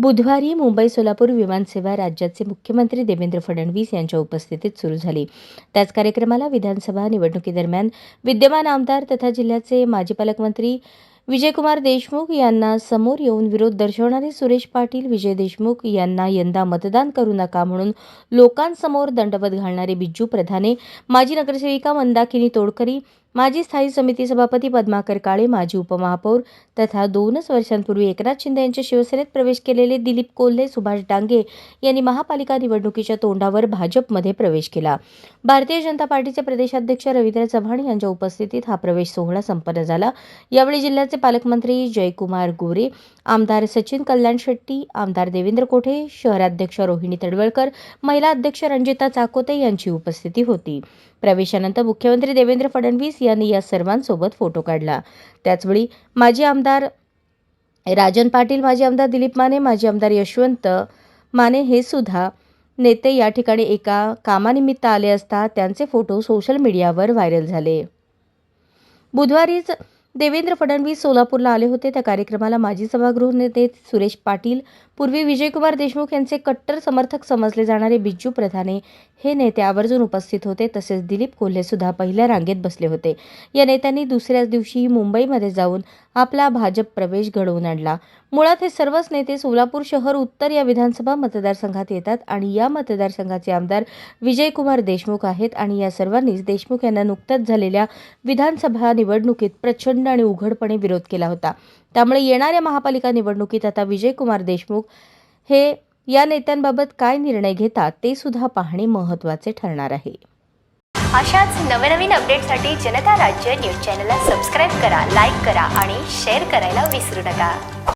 बुधवारी मुंबई सोलापूर विमानसेवा राज्याचे मुख्यमंत्री देवेंद्र फडणवीस यांच्या उपस्थितीत सुरू झाली. त्याच कार्यक्रमाला विधानसभा निवडणुकीदरम्यान विद्यमान आमदार तथा जिल्ह्याचे माजी पालकमंत्री विजयकुमार देशमुख यांना समोर येऊन विरोध दर्शवणारे सुरेश पाटील विजय देशमुख यांना यंदा मतदान करू नका म्हणून लोकांसमोर दंडवत घालणारे बिज्जू प्रधाने माजी नगरसेविका मंदाकिनी तोडकरी माजी स्थायी समिती सभापती पद्माकर काळे माजी उपमहापौर तथा दोनच वर्षांपूर्वी एकनाथ शिंदे यांच्या शिवसेनेत प्रवेश केलेले दिलीप कोल्हे सुभाष डांगे यांनी महापालिका निवडणुकीच्या तोंडावर भाजपमध्ये प्रवेश केला. भारतीय जनता पार्टीचे प्रदेशाध्यक्ष रवींद्र चव्हाण यांच्या उपस्थितीत हा प्रवेश सोहळा संपन्न झाला. यावेळी जिल्ह्याचे पालकमंत्री जयकुमार गोरे आमदार सचिन कल्याण शेट्टी आमदार देवेंद्र कोठे शहराध्यक्ष रोहिणी तडवळकर महिला अध्यक्ष रंजिता चाकोते यांची उपस्थिती होती. प्रवेशानंतर मुख्यमंत्री देवेंद्र फडणवीस यांनी या सर्वांसोबत फोटो काढला. त्याचवेळी माजी आमदार राजन पाटील माजी आमदार दिलीप माने माजी आमदार यशवंत माने हे सुद्धा नेते या ठिकाणी एका कामानिमित्त आले असता त्यांचे फोटो सोशल मीडियावर व्हायरल झाले. बुधवारीच देवेंद्र फडणवीस सोलापूरला आले होते. त्या कार्यक्रमाला माजी सभागृह नेते सुरेश पाटील पूर्वी विजयकुमार देशमुख यांचे कट्टर समर्थक समजले जाणारे बिज्जू प्रधाने हे नेते आवर्जून उपस्थित होते. तसेच दिलीप कोल्हे सुद्धा पहिल्या रांगेत बसले होते. या नेत्यांनी दुसऱ्याच दिवशी मुंबईमध्ये जाऊन आपला भाजप प्रवेश घडवून आणला. मुळात हे सर्वच नेते सोलापूर शहर उत्तर या विधानसभा मतदारसंघात येतात आणि या मतदारसंघाचे आमदार विजयकुमार देशमुख आहेत. आणि या सर्वांनीच देशमुख यांना नुकत्याच झालेल्या विधानसभा निवडणुकीत प्रचंड आणि उघडपणे विरोध केला होता. त्यामुळे येणाऱ्या महापालिका निवडणुकीत आता विजयकुमार देशमुख हे या नेत्यांबाबत काय निर्णय घेतात ते सुद्धा पाहणे महत्त्वाचे ठरणार आहे. अशाच नवनवीन अपडेटसाठी जनता राज्य न्यूज चॅनलला सबस्क्राईब करा लाईक करा आणि शेअर करायला विसरू नका.